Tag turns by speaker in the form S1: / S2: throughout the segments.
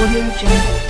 S1: Audio Jungle.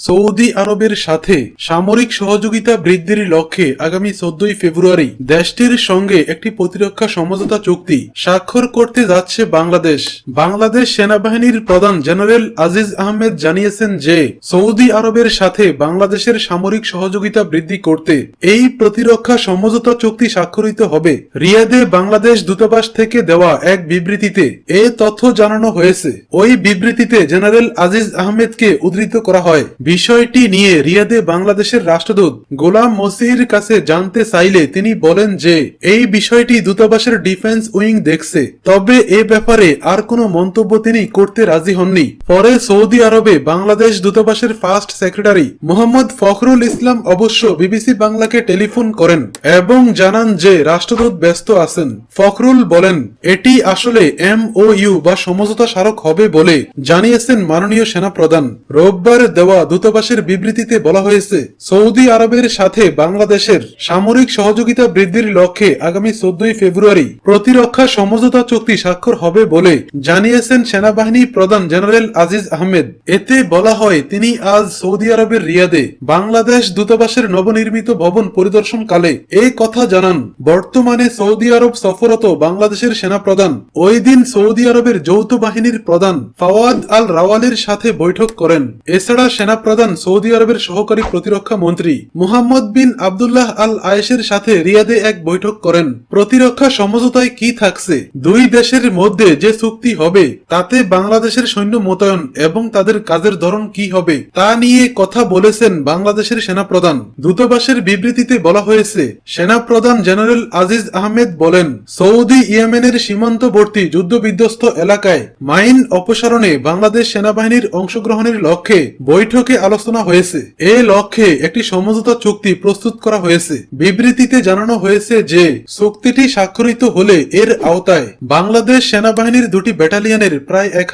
S2: Saudi আরবের সাথে সামরিক সহযোগিতা বৃদ্ধির লক্ষ্যে আগামী চোদ্দই ফেব্রুয়ারি দেশটির সঙ্গে একটি প্রতিরক্ষা সমঝোতা চুক্তি স্বাক্ষর করতে যাচ্ছে বাংলাদেশ। বাংলাদেশ সেনাবাহিনীর প্রধান জেনারেল আজিজ আহমেদ জানিয়েছেন যে, সৌদি আরবের সাথে বাংলাদেশের সামরিক সহযোগিতা বৃদ্ধি করতে এই প্রতিরক্ষা সমঝোতা চুক্তি স্বাক্ষরিত হবে। রিয়াদে বাংলাদেশ দূতাবাস থেকে দেওয়া এক বিবৃতিতে এ তথ্য জানানো হয়েছে। ওই বিবৃতিতে জেনারেল আজিজ আহমেদকে উদ্ধৃত করা হয়। বিষয়টি নিয়ে রিয়াদে বাংলাদেশের রাষ্ট্রদূত গোলাম মসির কাছে জানতে চাইলে তিনি বলেন যে, এই বিষয়টি দূতাবাসের ডিফেন্স উইং দেখছে। তবে এ ব্যাপারে আর কোনো মন্তব্য তিনি করতে রাজি হননি। পরে সৌদি আরবে বাংলাদেশ দূতাবাসের ফার্স্ট সেক্রেটারি মোহাম্মদ ফখরুল ইসলাম অবশ্য বিবিসি বাংলাকে টেলিফোন করেন এবং জানান যে, রাষ্ট্রদূত ব্যস্ত আছেন। ফখরুল বলেন, এটি আসলে এম ও ইউ বা সমঝোতা স্মারক হবে বলে জানিয়েছেন মাননীয় সেনাপ্রধান। রোববার দেওয়া দূতাবাসের বিবৃতিতে বলা হয়েছে, সৌদি আরবের সাথে বাংলাদেশের সামরিক সহযোগিতা বৃদ্ধির লক্ষ্যে আগামী চোদ্দই ফেব্রুয়ারি প্রতিরক্ষা সমঝোতা চুক্তি স্বাক্ষর হবে বলে জানিয়েছেন সেনাবাহিনী প্রধান জেনারেল আজিজ আহমেদ। এতে বলা হয়, তিনি আজ সৌদি আরবের রিয়াদে বাংলাদেশ দূতাবাসের নবনির্মিত ভবন পরিদর্শনকালে এই কথা জানান। বর্তমানে সৌদি আরব সফরত বাংলাদেশের সেনাপ্রধান, ওই দিন সৌদি আরবের যৌথ বাহিনীর প্রধান ফাওয়াদ আল রাওয়ালের সাথে বৈঠক করেন। এছাড়া সেনাপ্রধান সৌদি আরবের সহকারী প্রতিরক্ষা মন্ত্রী মুহাম্মদ বিন আবদুল্লাহ আল আয়েশের সাথে রিয়াদে এক বৈঠক করেন। প্রতিরক্ষা সমঝোতায় কি থাকছে? দুই দেশের মধ্যে যে চুক্তি হবে, তাতে বাংলাদেশের সৈন্য মোতায়েন এবং তাদের কাজের ধরন কি হবে, তা নিয়ে কথা বলেছেন বাংলাদেশের সেনাপ্রধান। দূতাবাসের বিবৃতিতে বলা হয়েছে, সেনাপ্রধান জেনারেল আজিজ আহমেদ বলেন, সৌদি ইয়েমেনের সীমান্তবর্তী যুদ্ধবিধ্বস্ত এলাকায় মাইন অপসারণে বাংলাদেশ সেনাবাহিনীর অংশগ্রহণের লক্ষ্যে বৈঠকে আলোচনা হয়েছে। এ লক্ষ্যে একটি সমঝোতা চুক্তি প্রস্তুত করা হয়েছে। বিবৃতিতে জানানো হয়েছে যে, চুক্তিটি স্বাক্ষরিত হলে এর আওতায় বাংলাদেশ সেনাবাহিনীর দুটি ব্যাটালিয়নের প্রায় এক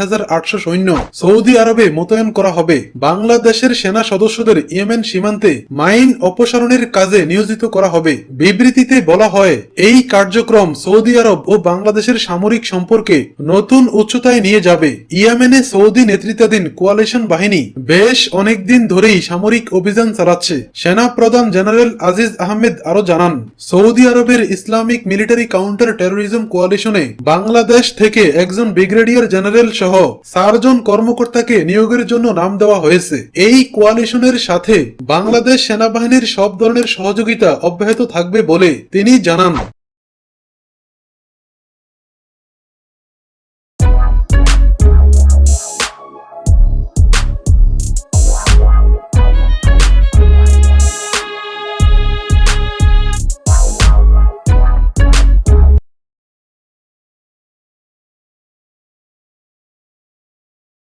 S2: সৈন্য সৌদি আরবে মোতায়েন করা হবে। বাংলাদেশের সেনা সদস্যদের ইয়েমেন সীমান্তে মাইন অপসারণের কাজে নিয়োজিত করা হবে। বিবৃতিতে বলা হয়, এই কার্যক্রম সৌদি আরব ও বাংলাদেশের সামরিক সম্পর্কে নতুন উচ্চতায় নিয়ে যাবে। ইয়েমেনে সৌদি নেতৃত্বাধীন কোয়ালিশন বাহিনী বেশ অনেকদিন ধরেই সামরিক অভিযান চালাচ্ছে। সেনা প্রধান জেনারেল আজিজ আহমেদ আরও জানান, সৌদি আরবের ইসলামিক মিলিটারি কাউন্টার টেরোরিজম কোয়ালিশনে বাংলাদেশ থেকে একজন ব্রিগেডিয়ার জেনারেল সহ চারজন কর্মকর্তাকে নিয়োগের জন্য নাম দেওয়া হয়েছে। এই কোয়ালিশনের সাথে বাংলাদেশ সেনাবাহিনীর সব ধরনের সহযোগিতা অব্যাহত থাকবে বলে তিনি জানান।